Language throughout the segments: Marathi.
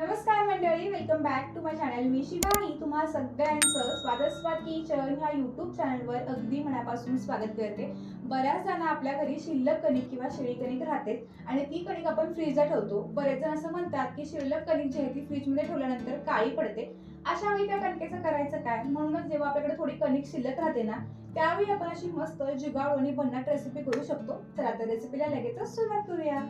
नमस्कार मंडळी welcome back to my channel मी शिवानी. तुम्हा सगळ्यांचं स्वागत किचन ह्या यूट्यूब चॅनलवर अगदी मनापासून स्वागत करते. बऱ्याच जण आपल्या घरी शिल्लक कणिक किंवा शिळी कणिक राहते आणि ती कणिक आपण फ्रीजला ठेवतो. बरेच जण असं म्हणतात की शिल्लक कणिक जी आहे ती फ्रीजमध्ये ठेवल्यानंतर काळी पडते. अशा वेळी त्या कणकेचं करायचं काय? म्हणूनच जेव्हा आपल्याकडे थोडी कणिक शिल्लक राहते ना त्यावेळी आपण अशी मस्त जुगाड आणि भन्नाट रेसिपी करू शकतो. चला तर रेसिपीला लगेचच सुरुवात करूया.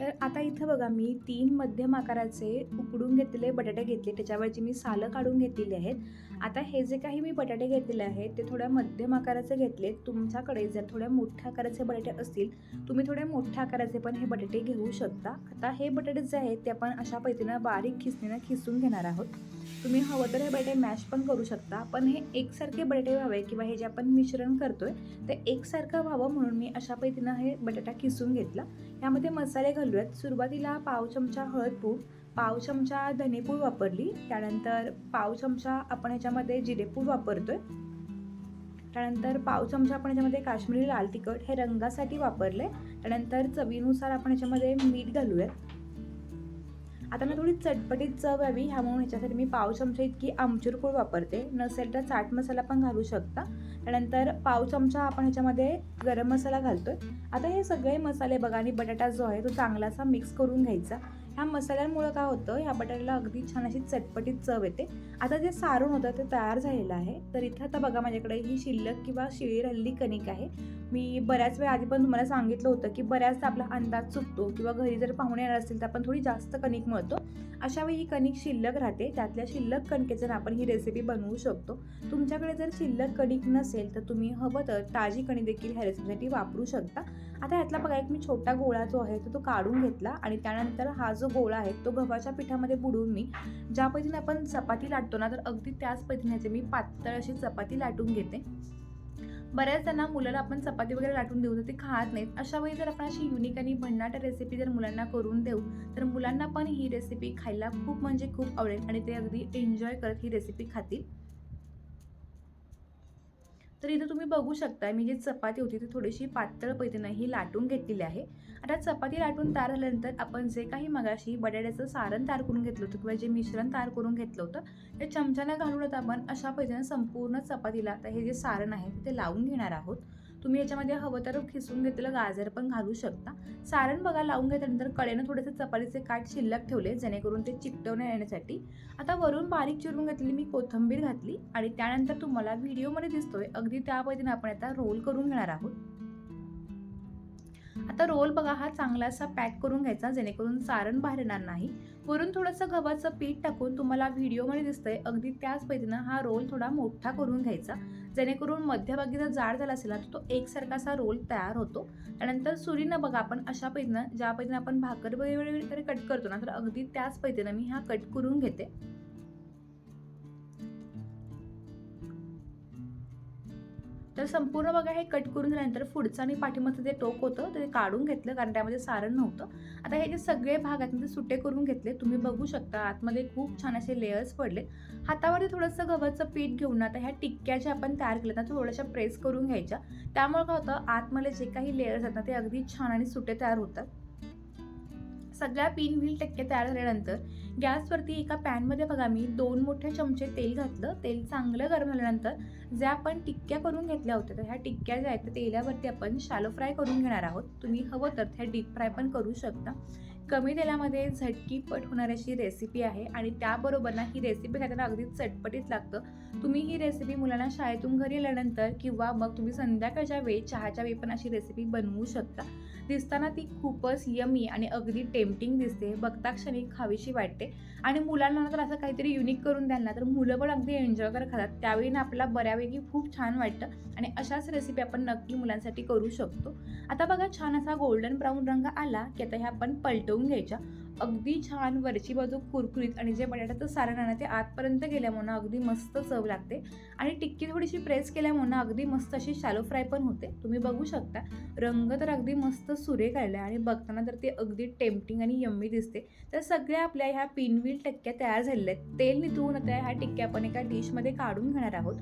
तर आता इथं बघा मी तीन मध्यम आकाराचे उकडून घेतलेले बटाटे घेतले. त्याच्यावरची मी सालं काढून घेतलेली आहेत. आता हे जे काही मी बटाटे घेतलेले आहेत ते थोड्या मध्यम आकाराचे घेतले तुमच्याकडे जर थोड्या मोठ्या आकाराचे बटाटे असतील तुम्ही थोड्या मोठ्या आकाराचे पण हे बटाटे घेऊ शकता. आता हे बटाटे जे आहेत ते आपण अशा पद्धतीनं बारीक खिसणीनं खिसून घेणार आहोत. तुम्ही हवं तर हे बटाटे मॅश पण करू शकता. पण हे एकसारखे बटाटे व्हावे किंवा हे जे आपण मिश्रण करतोय ते एकसारखं व्हावं म्हणून मी अशा पद्धतीनं हे बटाटा खिसून घेतला. यामध्ये मसाले घालून घालूयात सुरुवातीला पाव चमचा हळद पूड पाव चमचा धनेपूड वापरली. त्यानंतर पाव चमचा आपण ह्याच्यामध्ये जिरेपूड वापरतोय. त्यानंतर पाव चमचा आपण याच्यामध्ये काश्मीरी लाल तिखट हे रंगासाठी वापरले त्यानंतर चवीनुसार आपण याच्यामध्ये मीठ घालूयात. आता ना थोडी चटपटीत चव यावी ह्या म्हणून ह्याच्यासाठी मी पाव चमचा इतकी आमचूर पूड वापरते. नसेल तर चाट मसाला पण घालू शकता. त्यानंतर पाव चमचा आपण ह्याच्यामध्ये गरम मसाला घालतोय. आता हे सगळे मसाले बघा आणि बटाटा जो आहे तो चांगलासा मिक्स करून घ्यायचा. ह्या मसाल्यांमुळं काय होतं ह्या बटाट्याला अगदी छान अशी चटपटीत चव येते. आता जे सारण होतं ते तयार झालेलं आहे. तर इथं आता बघा माझ्याकडे ही शिल्लक किंवा शिळी राहिलेली कणिक आहे. मी बऱ्याच वेळ आधी पण तुम्हाला सांगितलं होतं की बऱ्याचदा आपला अंदाज चुकतो किंवा घरी जर पाहुणे येणार असतील तर आपण थोडी जास्त कणिक मळतो. अशा वेळी ही कणिक शिल्लक राहते. त्यातल्या शिल्लक कणकेचं आपण ही रेसिपी बनवू शकतो. तुमच्याकडे जर शिल्लक कणिक नसेल तर तुम्ही हवं तर ताजी कणी देखील ह्या रेसिपीसाठी वापरू शकता. आता यातला बघा एक मी छोटा गोळा जो आहे तो तो काढून घेतला आणि त्यानंतर हा जो गोळा आहे तो गव्हाच्या पिठामध्ये बुडवून मी ज्या पद्धतीने आपण चपाती लाटतो ना तर अगदी त्याच पद्धतीने मी पातळ अशी चपाती लाटून घेते. बऱ्याच जणांना मुलाला आपण चपाती वगैरे लाटून देऊ तर ते खात नाहीत. अशा वेळी जर आपण अशी युनिक आणि भन्नाट रेसिपी जर मुलांना करून देऊ तर मुलांना पण ही रेसिपी खायला खूप म्हणजे खूप आवडेल आणि ते अगदी एन्जॉय करत ही रेसिपी खातील. तर इथं तुम्ही बघू शकता मी जी चपाती होती ती थोडीशी पातळ पद्धतीनं ही लाटून घेतलेली आहे. आता चपाती लाटून तयार झाल्यानंतर आपण जे काही मगाशी बटाट्याचं सारण तयार करून घेतलं होतं किंवा जे मिश्रण तयार करून घेतलं होतं ते चमच्यानं घालून आपण अशा पैतीनं संपूर्ण चपातीला आता हे जे सारण आहे ते लावून घेणार आहोत. तुम्ही याच्यामध्ये हवं तर खिसून घेतलेलं गाजर पण घालू शकता. सारण बघा लावून घेतल्यानंतर कडेनं थोडेसे चपातीचे काठ शिल्लक ठेवले जेणेकरून ते चिकटवण्या येण्यासाठी. आता वरून बारीक चिरून घेतलेली मी कोथिंबीर घातली आणि त्यानंतर तुम्हाला व्हिडिओमध्ये दिसतोय. अगदी त्या पद्धतीने आपण आता रोल करून घेणार आहोत. आता रोल बघा हा चांगलासा पॅक करून घ्यायचा जेणेकरून सारण बाहेर येणार नाही. वरून थोडंसं गव्हाचं पीठ टाकून तुम्हाला व्हिडिओमध्ये दिसतंय अगदी त्याच पद्धतीनं हा रोल थोडा मोठा करून घ्यायचा. जेणेकरून मध्यभागी जर जाड झाला असेल तर तो एकसारखासा रोल तयार होतो. त्यानंतर सुरीनं बघा आपण अशा पद्धतीनं ज्या पद्धतीनं आपण भाकर वगैरे कट करतो ना तर अगदी त्याच पद्धतीनं मी हा कट करून घेते. तर संपूर्ण बघा हे कट करून झाल्यानंतर पुढचं आणि पाठीमागचं जे टोक होतं ते काढून घेतलं कारण त्यामध्ये सारण नव्हतं. आता हे जे सगळे भाग आहेत ते सुटे करून घेतले तुम्ही बघू शकता आतमध्ये खूप छान असे लेयर्स पडले. हातावरती थोडंसं गव्हाचं पीठ घेऊन आता ह्या टिक्क्या ज्या आपण तयार केल्या ना थोड्याशा प्रेस करून घ्यायच्या. त्यामुळे काय होतं आतमध्ये जे काही लेयर्स आहेत ना ते अगदी छान आणि सुटे तयार होतात. सगळ्या पिन व्हील टक्के तयार झाल्यानंतर गॅसवरती एका पॅनमध्ये बघा मी दोन मोठे चमचे तेल घातलं. तेल चांगलं गरम झाल्यानंतर ज्या आपण टिक्क्या करून घेतल्या होत्या तर ह्या टिक्क्या ज्या आहेत तेलावरती आपण शालो फ्राय करून घेणार आहोत. तुम्ही हवं तर त्या डीप फ्राय पण करू शकता. कमी तेलामध्ये झटकीपट होणारी अशी रेसिपी आहे आणि त्याबरोबर ना ही रेसिपी खाताना अगदी चटपटीत लागतं. तुम्ही ही रेसिपी मुलांना शाळेतून घरी आल्यानंतर किंवा मग तुम्ही संध्याकाळच्या वेळी चहाच्या वेळी पण अशी रेसिपी बनवू शकता. दिसताना ती खूपच यमी आणि अगदी टेम्पटिंग दिसते. बघता क्षणी खावीशी वाटते. आणि मुलांना तर असं काहीतरी युनिक करून द्याल ना तर मुलं पण अगदी एन्जॉय करत खातात. त्यावेळी ना आपल्याला बऱ्यापैकी खूप छान वाटतं आणि अशाच रेसिपी आपण नक्की मुलांसाठी करू शकतो. आता बघा छान असा गोल्डन ब्राऊन रंग आला की आता हे आपण पलटवून घ्यायच्या. अगदी छान वरची बाजू कुरकुरीत आणि जे बटाट्याचं सारण आहे ना ते आतपर्यंत गेल्यामुळं अगदी मस्त चव लागते. आणि टिक्की थोडीशी प्रेस केल्यामुळं अगदी मस्त अशी शालो फ्राय पण होते. तुम्ही बघू शकता. रंग तर अगदी मस्त सुरेख आलेला आहे आणि बघताना तर ते अगदी टेम्पटिंग आणि यम्मी दिसते. तर सगळ्या आपल्या ह्या पिनवील टिक्क्या तयार झालेल्या आहेत. तेल निथवून आता ह्या टिक्क्या आपण एका डिशमध्ये काढून घेणार आहोत.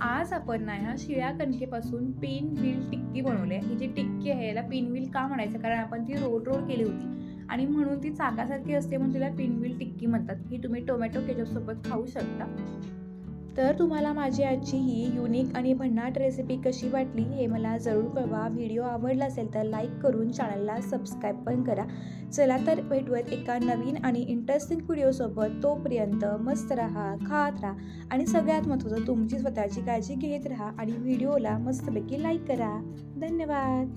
आज आपण ना ह्या शिळ्या कणकेपासून पिन व्हील टिक्की बनवली आहे. ही जी टिक्की आहे याला पिन व्हील का म्हणायचं? कारण आपण ती रोड रोड केली होती. आणि म्हणून ती चाकासारखी असते म्हणून तिला पिनविल टिक्की म्हणतात. ही तुम्ही टोमॅटो केचपसोबत खाऊ शकता. तर तुम्हाला माझी आजची ही युनिक आणि भन्नाट रेसिपी कशी वाटली हे मला जरूर कळवा. व्हिडिओ आवडला असेल तर लाईक करून चॅनलला सबस्क्राईब पण करा. चला तर भेटूयात एका नवीन आणि इंटरेस्टिंग व्हिडिओसोबत तोपर्यंत मस्त राहा खात राहा आणि सगळ्यात महत्त्वाचं तुमची स्वतःची काळजी घेत राहा आणि व्हिडिओला मस्तपैकी लाईक करा. धन्यवाद.